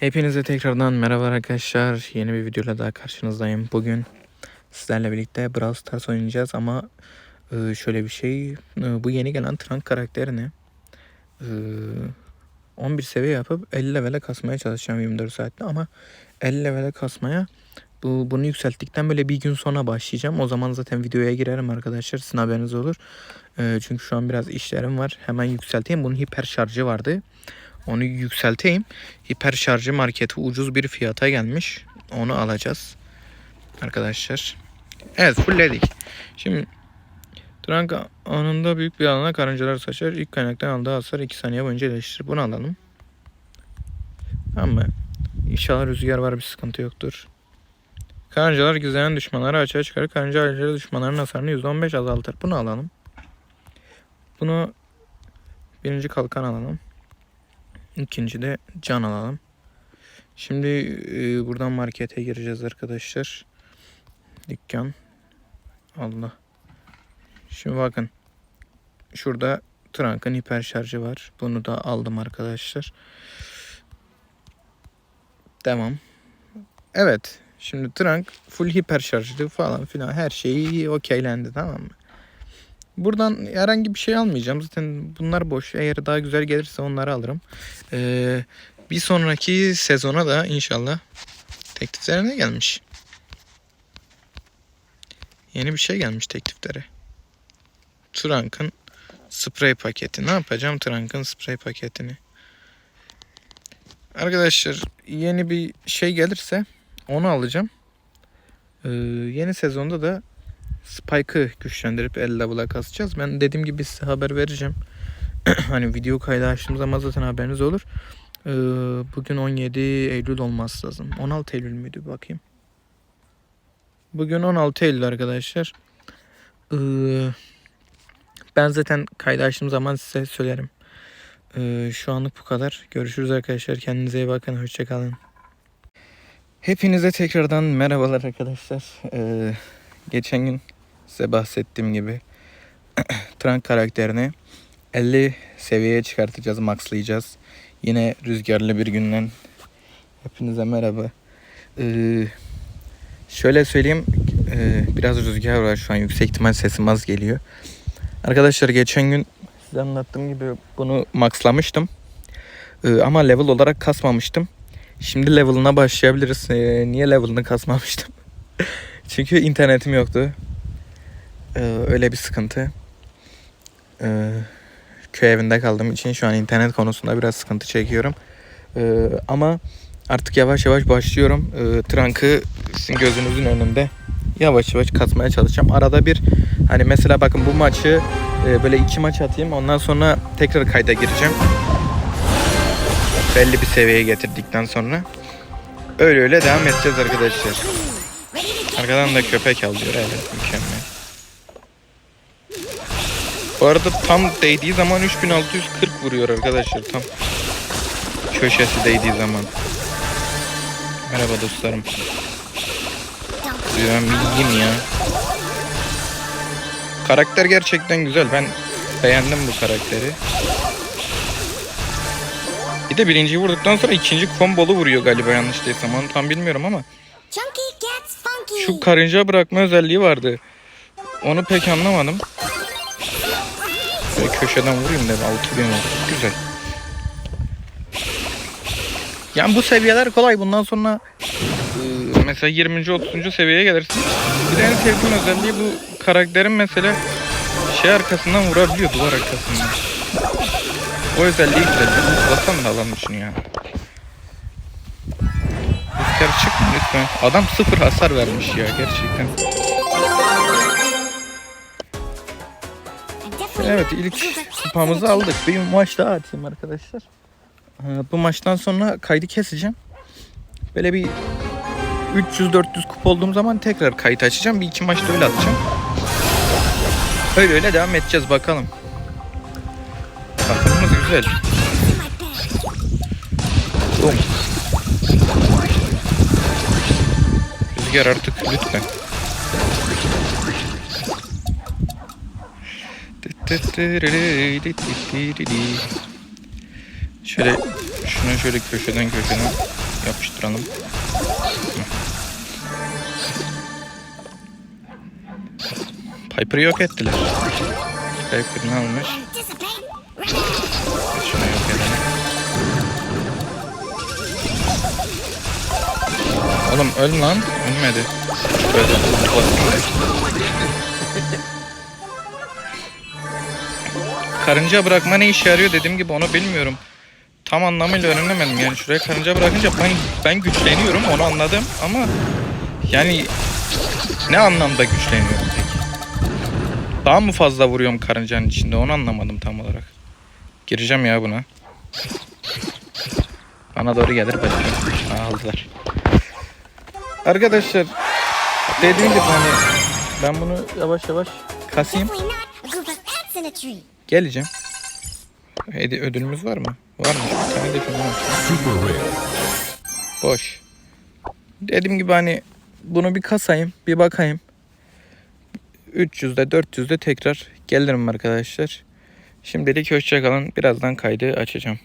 Hepinize tekrardan merhaba arkadaşlar. Yeni bir videoyla daha karşınızdayım. Bugün sizlerle birlikte Brawl Stars oynayacağız ama e, şöyle bir şey. e, Bu yeni gelen Trunk karakterini e, 11 seviye yapıp 50 level'e kasmaya çalışacağım 24 saatte ama 50 level'e kasmaya bu, bunu yükselttikten böyle bir gün sonra başlayacağım. O zaman zaten videoya girerim arkadaşlar. Sizin haberiniz olur. E, Çünkü şu an biraz işlerim var. Hemen yükselteyim. Bunun hiper şarjı vardı. Onu yükselteyim. Hiper şarjı marketi ucuz bir fiyata gelmiş. Onu alacağız. Arkadaşlar. Evet fullledik. Şimdi Trunk anında büyük bir alana karıncalar saçar. İlk kaynaktan aldığı hasar 2 saniye boyunca iyileştirir. Bunu alalım. Tamam mı? İnşallah rüzgar var bir sıkıntı yoktur. Karıncalar gizlenen düşmanları açığa çıkarır. Karınca aileleri düşmanların hasarını %15 azaltır. Bunu alalım. Bunu birinci kalkan alalım. İkinci de can alalım. Şimdi e, buradan markete gireceğiz arkadaşlar. Dükkan. Allah. Şimdi bakın. Şurada Trunk'ın hiper şarjı var. Bunu da aldım arkadaşlar. Devam. Evet. Şimdi Trunk full hiper şarjlı falan filan her şeyi okeylendi tamam mı? Buradan herhangi bir şey almayacağım. Zaten bunlar boş. Eğer daha güzel gelirse onları alırım. Ee, bir sonraki sezona da inşallah tekliflerine gelmiş. Yeni bir şey gelmiş tekliflere. Trunk'ın sprey paketi. Ne yapacağım Trunk'ın sprey paketini? Arkadaşlar yeni bir şey gelirse onu alacağım. Ee, yeni sezonda da Spike'ı güçlendirip 50 level'a kasacağız. Ben dediğim gibi size haber vereceğim. hani video kaydı açtığım zaman zaten haberiniz olur. Ee, bugün 17 Eylül olması lazım. 16 Eylül müydü bakayım. Bugün 16 Eylül arkadaşlar. Ee, ben zaten kaydı açtığım zaman size söylerim. Ee, şu anlık bu kadar. Görüşürüz arkadaşlar. Kendinize iyi bakın. Hoşçakalın. Hepinize tekrardan merhabalar arkadaşlar. Ee, geçen gün size bahsettiğim gibi Trunk karakterini 50 seviyeye çıkartacağız, maxlayacağız. Yine rüzgarlı bir günden hepinize merhaba. Ee, şöyle söyleyeyim, ee, biraz rüzgar var şu an yüksek ihtimal sesim az geliyor. Arkadaşlar geçen gün size anlattığım gibi bunu maxlamıştım. Ee, ama level olarak kasmamıştım. Şimdi level'ına başlayabiliriz. Ee, niye level'ını kasmamıştım? Çünkü internetim yoktu. Ee, öyle bir sıkıntı. Ee, köy evinde kaldığım için şu an internet konusunda biraz sıkıntı çekiyorum. Ee, ama artık yavaş yavaş başlıyorum. Ee, Trunk'ı sizin gözünüzün önünde yavaş yavaş katmaya çalışacağım. Arada bir hani mesela bakın bu maçı e, böyle iki maç atayım. Ondan sonra tekrar kayda gireceğim. Belli bir seviyeye getirdikten sonra. Öyle öyle devam edeceğiz arkadaşlar. Arkadan da köpek alıyor evet mükemmel. Bu arada tam değdiği zaman 3640 vuruyor arkadaşlar tam. Köşesi değdiği zaman. Merhaba dostlarım. Ben yiyeyim ya. Karakter gerçekten güzel. Ben beğendim bu karakteri. Bir de birinciyi vurduktan sonra ikinci kombolu vuruyor galiba yanlış değilsem. Onu tam bilmiyorum ama. Şu karınca bırakma özelliği vardı. Onu pek anlamadım. Böyle köşeden vurayım da 6000 oldu. Güzel. Yani bu seviyeler kolay. Bundan sonra e, mesela 20. 30. seviyeye gelirsin. Bir de en sevdiğim özelliği bu karakterin mesela şey arkasından vurabiliyor duvar arkasından. O özelliği güzel. Zıplasam da alalım şunu ya. Rüzgar çıkma lütfen. Adam sıfır hasar vermiş ya gerçekten. Evet ilk kupamızı aldık. Bir maç daha atayım arkadaşlar. Ee, Bu maçtan sonra kaydı keseceğim. Böyle bir 300-400 kupa olduğum zaman tekrar kayıt açacağım. Bir iki maçta öyle atacağım. Öyle öyle devam edeceğiz bakalım. Takımımız güzel. Boom. Rüzgar artık lütfen. Şöyle şunu şöyle köşeden köşeden yapıştıralım. Piper'ı yok ettiler. Piper ne almış? Oğlum öl lan. Ölmedi. Öldü. Karınca bırakma ne işe yarıyor dediğim gibi onu bilmiyorum. Tam anlamıyla öğrenemedim. Yani şuraya karınca bırakınca ben ben güçleniyorum onu anladım ama yani ne anlamda güçleniyorum peki? Daha mı fazla vuruyorum karıncanın içinde onu anlamadım tam olarak. Gireceğim ya buna. Bana doğru gelir belki. Aldılar. Arkadaşlar dediğim gibi hani ben bunu yavaş yavaş kasayım. Geleceğim. Hedi ödülümüz var mı? Varmış. Bir tane de rare. Boş. Dediğim gibi hani bunu bir kasayım, bir bakayım. 300'de 400'de tekrar gelirim arkadaşlar. Şimdilik hoşçakalın. Birazdan kaydı açacağım.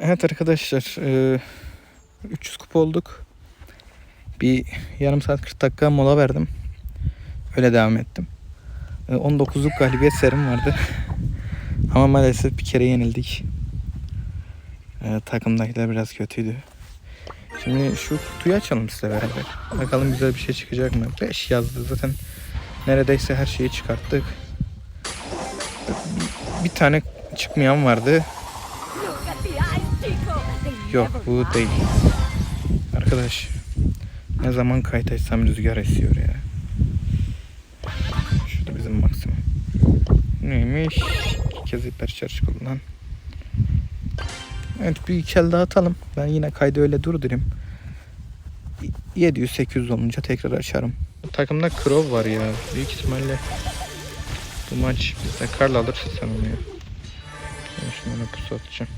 Evet arkadaşlar. eee, 300 kupa olduk. Bir yarım saat 40 dakika mola verdim. Öyle devam ettim. Eee, 19'luk galibiyet serim vardı. Ama maalesef bir kere yenildik. Eee, takımdakiler biraz kötüydü. Şimdi şu kutuyu açalım size beraber. Bakalım güzel bir şey çıkacak mı? 5 yazdı zaten. Neredeyse her şeyi çıkarttık. Bir tane çıkmayan vardı. Yok bu değil. Arkadaş ne zaman kayıt açsam rüzgar esiyor ya. Şurada bizim maksimum. Neymiş? İki kez hiper şarj kullan. Evet bir iki el daha atalım. Ben yine kaydı öyle durdurayım. 700-800 olunca tekrar açarım. Takımda Crow var ya. Büyük ihtimalle bu maç bizde Karl alırsa sen onu ya. Ben şunlara pusu atacağım.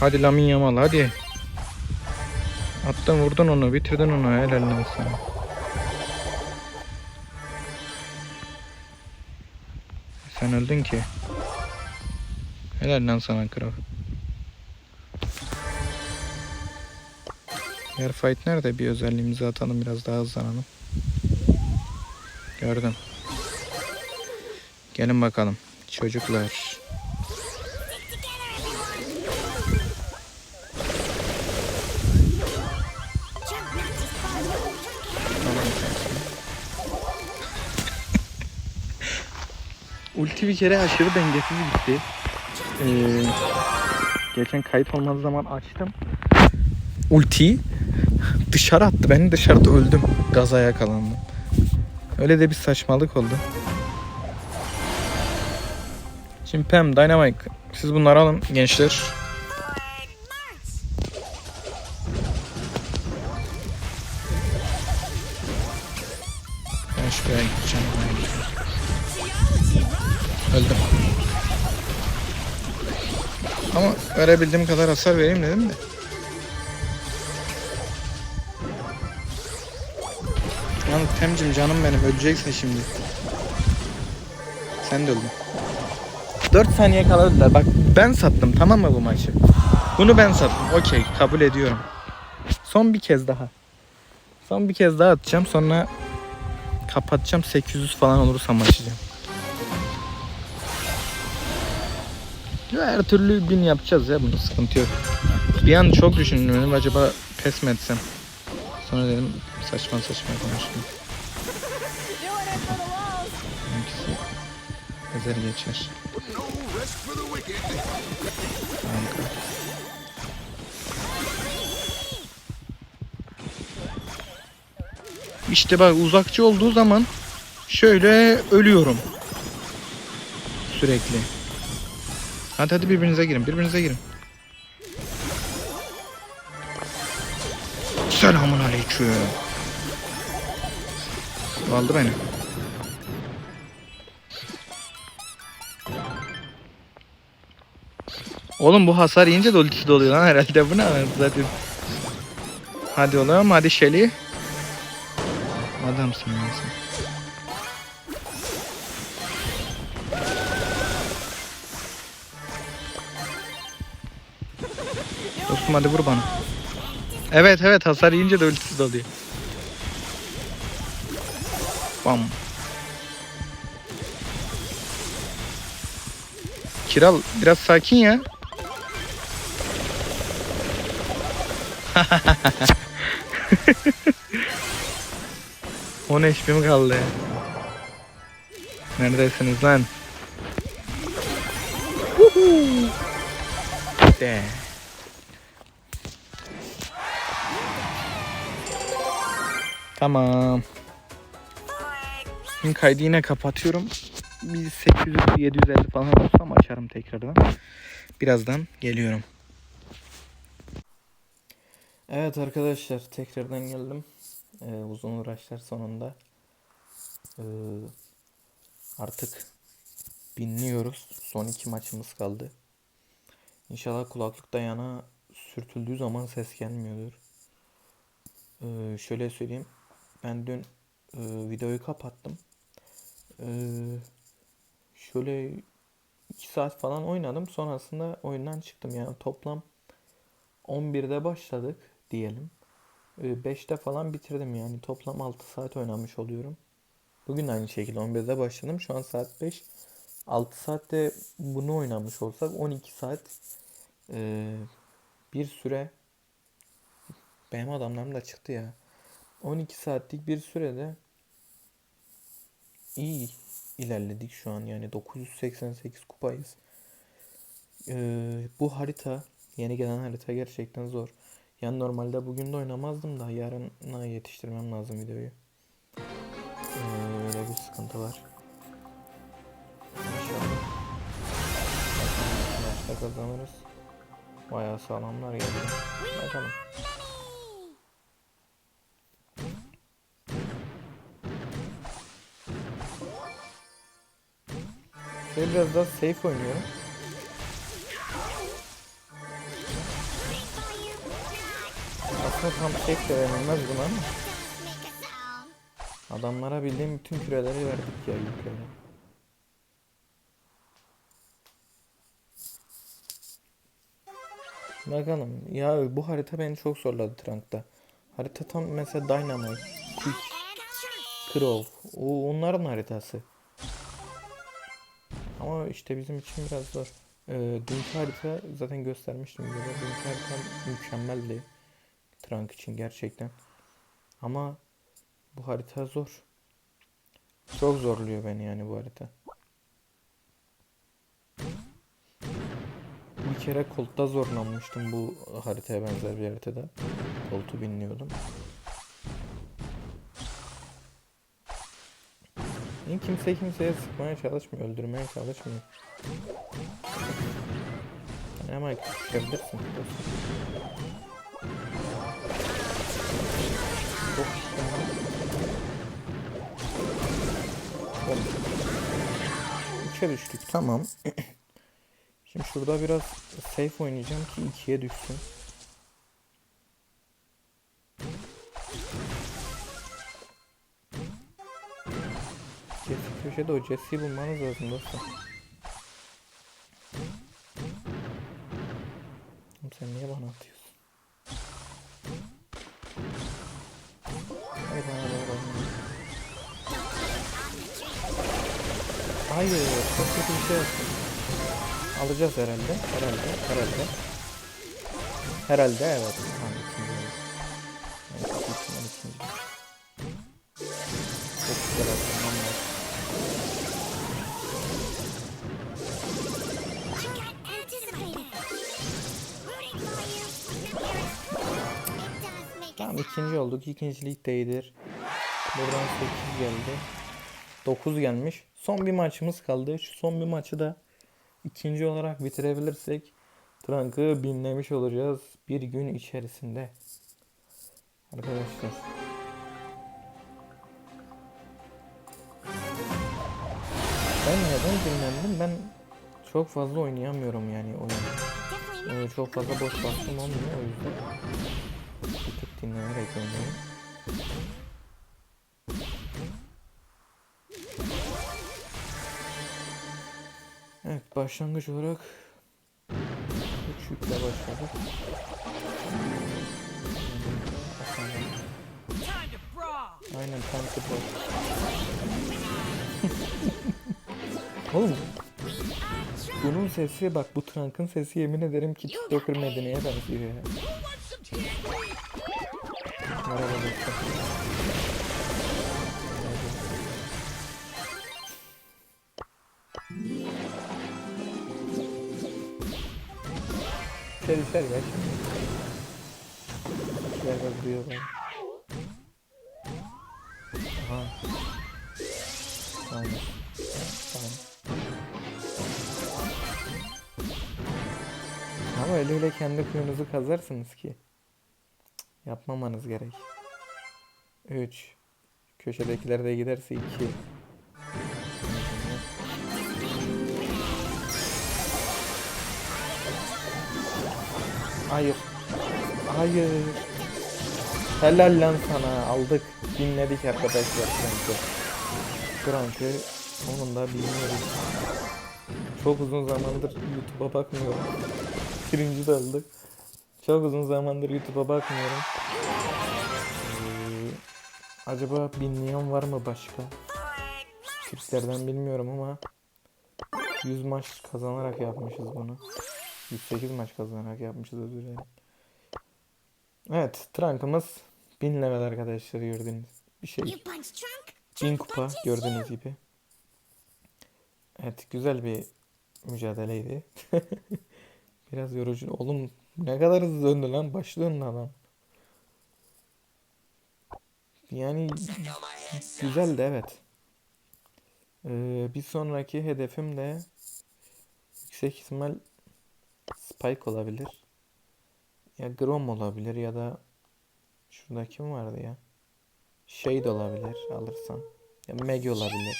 Hadi Lamin Yamal hadi. Attın vurdun onu bitirdin onu helal sana. Sen öldün ki. Helal lan sana kral. Diğer fight nerede? Bir özelliğimizi atalım biraz daha hızlanalım. Gördüm. Gelin bakalım. Çocuklar. Ulti bir kere aşırı dengesiz gitti. Ee, geçen kayıt olmadığı zaman açtım. Ultiyi dışarı attı. Ben dışarıda öldüm. Gaza yakalandım. Öyle de bir saçmalık oldu. Şimdi Pam, Dynamite. Siz bunları alın gençler. Verebildiğim kadar hasar vereyim dedim de. Yalnız Temcim canım benim öleceksin şimdi. Sen de öldün. 4 saniye kala öldüler. Bak ben sattım tamam mı bu maçı? Bunu ben sattım. Okey kabul ediyorum. Son bir kez daha. Son bir kez daha atacağım sonra kapatacağım 800 falan olursam açacağım. Her türlü bin yapacağız ya bunu sıkıntı yok. Bir an çok düşündüm acaba pes mi etsem. Sonra dedim saçma saçma konuştum. Benimkisi ezer geçer. Harika. İşte bak uzakçı olduğu zaman şöyle ölüyorum. Sürekli. Hadi hadi birbirinize girin, birbirinize girin. Selamun aleyküm. Aldı beni. Oğlum bu hasar yiyince de ultisi doluyor lan herhalde. Bu ne zaten. Hadi oğlum hadi Shelly. Adamsın ya sen. Dostum hadi vur bana. Evet evet hasar yiyince de ultisi dalıyor. Bam. Kiral biraz sakin ya. On HP'm kaldı. Neredesiniz lan? Woohoo! De. Tamam. Şimdi kaydı yine kapatıyorum. Bir 800 750 falan olsam açarım tekrardan. Birazdan geliyorum. Evet arkadaşlar tekrardan geldim. Ee, uzun uğraşlar sonunda. Ee, artık binliyoruz. Son iki maçımız kaldı. İnşallah kulaklıkta yana sürtüldüğü zaman ses gelmiyordur. Ee, şöyle söyleyeyim. Ben dün e, videoyu kapattım. Ee, şöyle 2 saat falan oynadım. Sonrasında oyundan çıktım. Yani toplam 11'de başladık diyelim. 5'te falan bitirdim yani. Toplam 6 saat oynamış oluyorum. Bugün aynı şekilde 11'de başladım. Şu an saat 5. 6 saatte bunu oynamış olsak 12 saat e, bir süre benim adamlarım da çıktı ya. 12 saatlik bir sürede iyi ilerledik şu an yani 988 kupayız. Ee, bu harita yeni gelen harita gerçekten zor. Yani normalde bugün de oynamazdım da yarına yetiştirmem lazım videoyu. Ee, öyle bir sıkıntı var. İnşallah. Maçta kazanırız. Bayağı sağlamlar geliyor. Bakalım. Şöyle biraz daha safe oynuyorum. Aslında tam safe de denilmez buna ama. Adamlara bildiğim bütün küreleri verdik ya yukarı. Bakalım. Ya bu harita beni çok zorladı Trank'ta. Harita tam mesela Dynamite, Quick, Crow. O onların haritası. Ama işte bizim için biraz zor. Ee, dünkü harita zaten göstermiştim videoda. Dünkü harita mükemmeldi. Trank için gerçekten. Ama bu harita zor. Çok zorluyor beni yani bu harita. Bir kere koltta zorlanmıştım bu haritaya benzer bir haritada. Koltu binliyordum. Yani kimse kimseye sıkmaya çalışmıyor, öldürmeye çalışmıyor. Yani ama çıkabilirsin. Çok. Üçe düştük tamam. Şimdi şurada biraz safe oynayacağım ki ikiye düşsün. Köşede o Jesse'yi bulmanız lazım dostum. Sen niye bana atıyorsun? Hayır doğru oynama. Hayır, çok kötü bir şey yaptım. Alacağız herhalde, herhalde, herhalde. Herhalde evet. Tamam, ikinci. Evet, ikinci. Çok güzel attım ikinci olduk. İkincilik de iyidir. Buradan 8 geldi. 9 gelmiş. Son bir maçımız kaldı. Şu son bir maçı da ikinci olarak bitirebilirsek Trank'ı binlemiş olacağız bir gün içerisinde. Arkadaşlar. Ben neden dinlendim? Ben çok fazla oynayamıyorum yani oyunu. Ee, çok fazla boş vaktim olmuyor o yüzden dinlenerek oynayayım. Evet başlangıç olarak 3 yükle başladık. Aynen tank Oğlum bunun sesi bak bu trunk'ın sesi yemin ederim ki TikToker Medine'ye benziyor ya. Merhaba dostum. İçer içer ya şimdi. Bak duyuyor ben. Aha. Tamam. Tamam. Ama öyle öyle kendi kuyunuzu kazarsınız ki. Yapmamanız gerek. 3 Köşedekiler de giderse 2 Hayır. Hayır. Helal lan sana aldık. Dinledik arkadaşlar Frank'ı. Frank'ı sonunda dinledik. Çok uzun zamandır YouTube'a bakmıyorum. Birinci de olduk. Çok uzun zamandır YouTube'a bakmıyorum. Ee, acaba dinleyen var mı başka? Türklerden bilmiyorum ama 100 maç kazanarak yapmışız bunu. 108 maç kazanarak yapmışız özür dilerim. Evet, Trunk'ımız 1000 level arkadaşlar gördüğünüz bir şey. You punch Trunk. 1000 kupa gördüğünüz gibi. Evet, güzel bir mücadeleydi. Biraz yorucu. Oğlum ne kadar hızlı döndü lan. Başlığın adam. Yani güzeldi evet. Ee, bir sonraki hedefim de yüksek ihtimal Spike olabilir. Ya Grom olabilir ya da şurada kim vardı ya? Shade olabilir alırsam. Ya Maggie olabilir.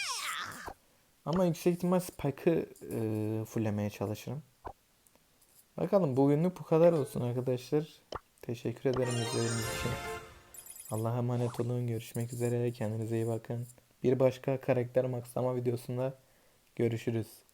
Ama yüksek ihtimal Spike'ı e, fullemeye çalışırım. Bakalım bugünlük bu kadar olsun arkadaşlar. Teşekkür ederim izlediğiniz için. Allah'a emanet olun. Görüşmek üzere. Kendinize iyi bakın. Bir başka karakter maksama videosunda görüşürüz.